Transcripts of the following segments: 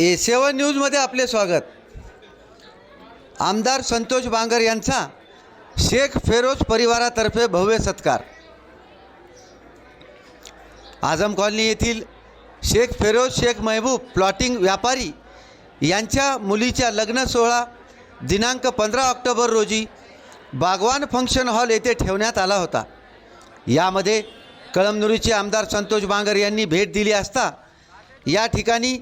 ए सेवन न्यूजमध्ये आपले स्वागत. आमदार संतोष बांगर यांचा शेख फेरोज परिवारातर्फे भव्य सत्कार. आझम कॉलनी येथील शेख फेरोज शेख महबूब प्लॉटिंग व्यापारी यांच्या मुलीच्या लग्न सोहळा दिनांक पंधरा ऑक्टोबर रोजी बागवान फंक्शन हॉल येथे ठेवण्यात आला होता. यामध्ये कळमनुरीचे आमदार संतोष बांगर यांनी भेट दिली असता या ठिकाणी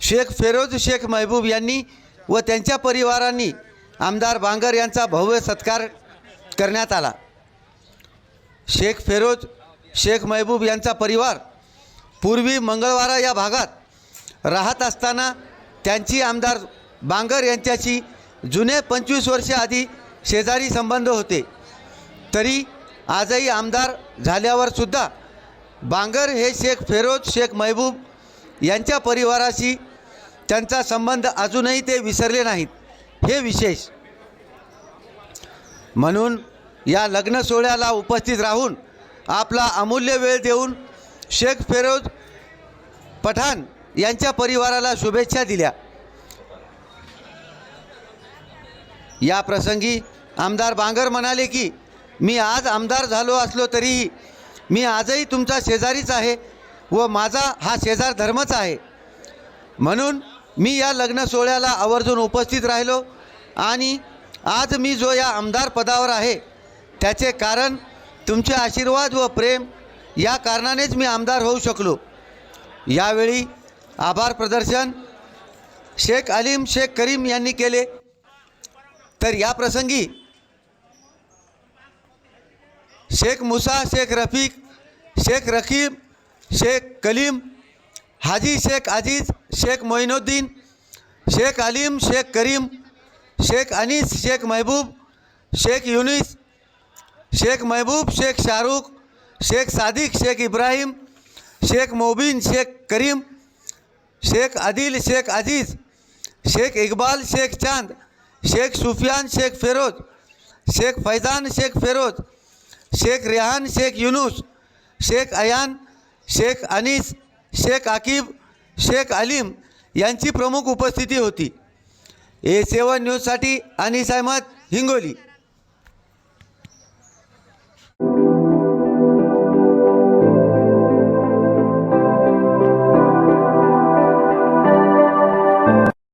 शेख फेरोज शेख महबूब यांनी व त्यांच्या परिवारांनी आमदार बांगर यांचा भव्य सत्कार करण्यात आला. शेख फेरोज शेख महबूब यांचा परिवार पूर्वी मंगळवारा या भागात राहत असताना त्यांची आमदार बांगर यांच्याशी जुने पंचवीस वर्षे आधी शेजारी संबंध होते. तरी आजही आमदार झाल्यावरसुद्धा बांगर हे शेख फेरोज शेख महबूब यांच्या परिवाराशी त्यांचा संबंध अजूनही ते विसरले नाहीत. हे विशेष. म्हणून या लग्न सोहळ्याला उपस्थित राहून आपला अमूल्य वेळ देऊन शेख फेरोज पठाण यांच्या परिवाराला शुभेच्छा दिल्या. या प्रसंगी आमदार बांगर म्हणाले की मी आज आमदार झालो असलो तरीही मी आजही तुमचा शेजारीच आहे व माझा हा शेजार धर्मच आहे. म्हणून मी या लग्न सोहळ्याला आवर्जून उपस्थित राहिलो आणि आज मी जो या आमदार पदावर आहे त्याचे कारण तुमचे आशीर्वाद व प्रेम या कारणानेच मी आमदार होऊ शकलो. यावेळी आभार प्रदर्शन शेख अलीम शेख करीम यांनी केले. तर या प्रसंगी शेख मुसा शेख रफीक शेख रकीब शेख कलीम हाजी शेख अज़ीज़, शेख मोइनुद्दीन, शेख अलीम, शेख करीम, शेख अनीस, शेख महबूब, शेख यूनिस, शेख महबूब, शेख शाहरुख, शेख सादिक, शेख इब्राहिम, शेख मोबिन, शेख करीम, शेख आदिल शेख अज़ीज़, शेख इकबाल, शेख चाँद, शेख सुफियान, शेख फेरोज, शेख फैजान, शेख फेरोज, शेख रेहान, शेख युनुस, शेख अयान, शेख अनीस शेख आकिब शेख अलीम यांची प्रमुख उपस्थिती होती. ए सेवन न्यूजसाठी अनिस अहमद हिंगोली.